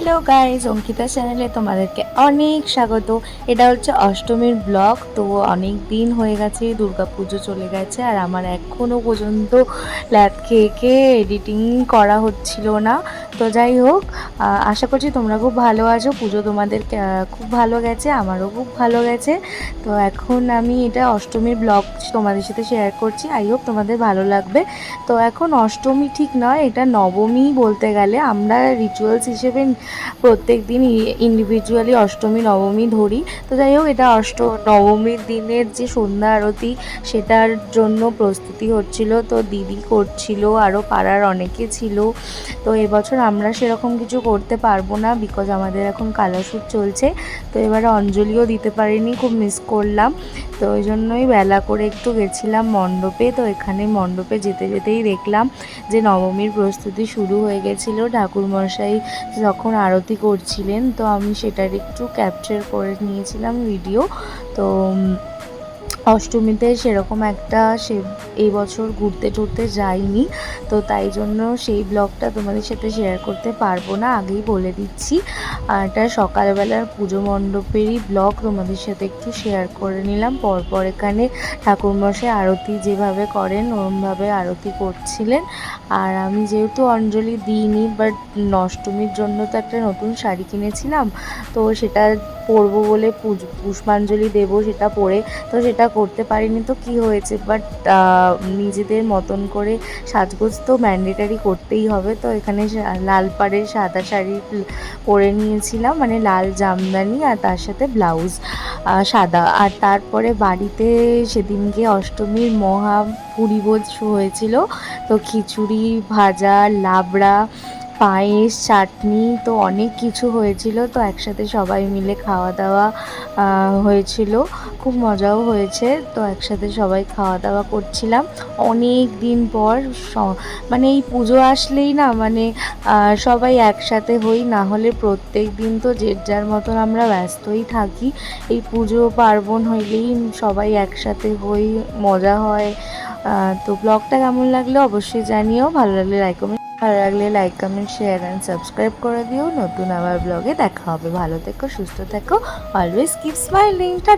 Hello guys Ankita চ্যানেলে তোমাদেরকে অনেক স্বাগত। এটা হচ্ছে অষ্টমীর ব্লগ, তো অনেক দিন হয়ে গেছে পুজো চলে গেছে, আর আমার এখনও পর্যন্ত ল্যাব খেয়ে খেয়ে এডিটিং করা হচ্ছিল না। তো যাই হোক আশা করছি তোমরা খুব ভালো আছো। পুজো তোমাদের খুব ভালো গেছে, আমারও খুব ভালো গেছে। তো এখন আমি এটা অষ্টমীর ব্লগ তোমাদের সাথে শেয়ার করছি। আই হোপ তোমাদের ভালো লাগবে। তো এখন অষ্টমী ঠিক নয়, এটা নবমী বলতে গেলে। আমরা রিচুয়ালস হিসেবে প্রত্যেক দিন ইন্ডিভিজুয়ালি অষ্টমী, নবমী ধরি। তো যাই হোক, এটা অষ্ট, নবমীর দিনের যে সন্ধ্যা আরতি, সেটার জন্য প্রস্তুতি হচ্ছিল। তো দিদি করছিল, আরও পাড়ার অনেকে ছিল। তো এবছর আমরা সেরকম কিছু করতে পারব না বিকজ আমাদের এখন কালাশুট চলছে। তো এবারে অঞ্জলিও দিতে পারিনি, খুব মিস করলাম। তো ওই জন্যই বেলা করে একটু গেছিলাম মণ্ডপে, তো এখানে মণ্ডপে যেতে যেতেই দেখলাম যে নবমীর প্রস্তুতি শুরু হয়ে গেছিল। ঠাকুরমশাই যখন আরতি করছিলেন, তো আমি সেটার একটু ক্যাপচার করে নিয়েছিলাম ভিডিও তো অষ্টমীতে সেরকম একটা সে এই বছর ঘুরতে টুরতে যাইনি, তো তাই জন্য সেই ব্লগটা তোমাদের সাথে শেয়ার করতে পারব না, আগেই বলে দিচ্ছি। আর এটা সকালবেলার পুজো মণ্ডপেরই ব্লগ, তোমাদের সাথে একটু শেয়ার করে নিলাম। পরপর এখানে ঠাকুরমশাই আরতি যেভাবে করেন, ওরমভাবে আরতি করছিলেন। আর আমি যেহেতু অঞ্জলি দিইনি বাট অষ্টমীর জন্য তো একটা নতুন শাড়ি কিনেছিলাম, তো সেটা পরবো বলে পুষ্পাঞ্জলি দেবো সেটা পরে, তো সেটা করতে পারিনি, তো কি হয়েছে? বাট নিজেদের মতন করে সাজগোজ তো ম্যান্ডেটারি করতেই হবে, তো এখানে লাল পাড়ের সাদা শাড়ি পরে নিয়েছিলাম মানে লাল জামদানি আর তার সাথে ব্লাউজ সাদা। আর তারপরে বাড়িতে সেদিনকে অষ্টমীর মহা পুরীভোজ হয়েছিল, তো খিচুড়ি, ভাজা, লাবড়া পায়েস, চাটনি তো অনেক কিছু হয়েছিল। তো একসাথে সবাই মিলে খাওয়া দাওয়া হয়েছিল। খুব মজাও হয়েছে। তো একসাথে সবাই খাওয়া দাওয়া করছিলাম। অনেক দিন পর মানে এই পুজো আসলেই না মানে সবাই একসাথে হই। না হলে প্রত্যেক দিন তো যে যার মতন আমরা ব্যস্তই থাকি। এই পুজো, পার্বণ হইলেই সবাই একসাথে হই, মজা হয়। তো ব্লগটা কেমন লাগল অবশ্যই জানিও। ভালো লাগলে লাইক ভালো লাগলে like comment share and subscribe করে দিও। নতুন আবার ব্লগে দেখা হবে। ভালো থেকো, সুস্থ থেকো। Always keep smiling tata.